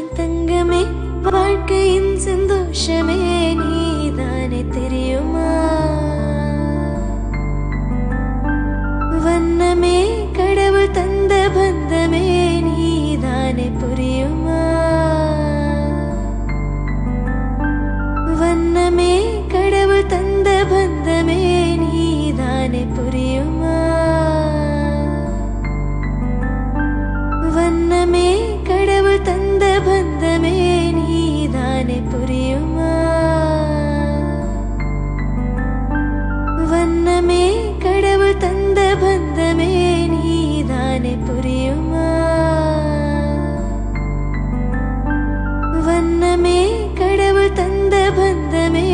என் தங்கமே வாழ்க்கையின் சந்தோஷமே நீதானே தெரியுமா? வண்ணமே கடவுள் தந்த பந்தமே நீதானே புரியுமா? வண்ணமே கடவுள் தந்த பந்தமே நீதானே புரியுமா? வண்ணமே கடவுள் தந்த பந்தமே நீதானே புரியுமா? வண்ணமே கடவுள் தந்த பந்தமே